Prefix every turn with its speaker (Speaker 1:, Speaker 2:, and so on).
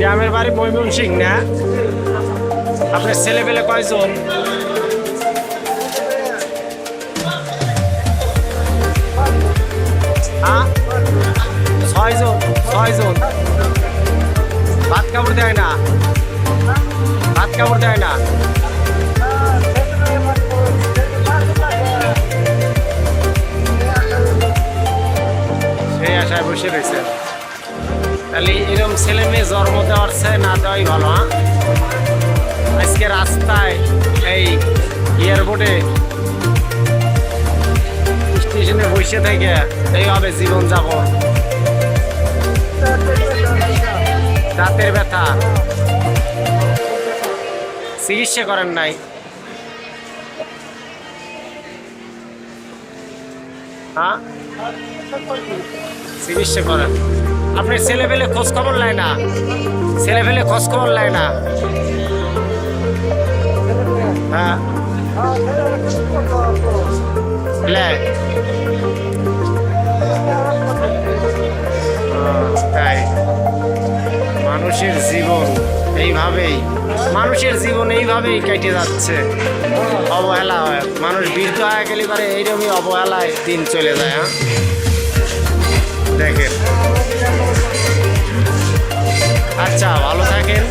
Speaker 1: গ্রামের বাড়ি ময়মন সিং না? আপনার ছেলে পেলে কয়জন ছয়জন ছয়জন। ভাত কাপড় দেয় না? ভাত কাপড় দেয় না? সেই আশায় বসে রয়েছেন তাহলে এরকম ছেলে মেয়ে জন্ম দেওয়ার চেয়ে না দেওয়াই ভালো হ্যাঁ? আজকে রাস্তায় এই এয়ারপোর্টে স্টেশনে বসে থেকে এইভাবে জীবন যাপন দাঁতের ব্যথা। চিকিৎসা করেন নাই। হ্যাঁ? চিকিৎসা করেন। আপনার ছেলে পেলে খোঁজ খবর নেয় না। ছেলে পেলে খোঁজ খবর নেয় না। হ্যাঁ। নেয় তাই। মানুষের জীবন এইভাবেই, মানুষের জীবন এইভাবেই কেটে যাচ্ছে। অবহেলা হয়। মানুষ বৃদ্ধ হয়ে গেলে পারে এইরকমই অবহেলায় দিন চলে যায় হ্যাঁ? দেখেন। আচ্ছা ভালো থাকেন।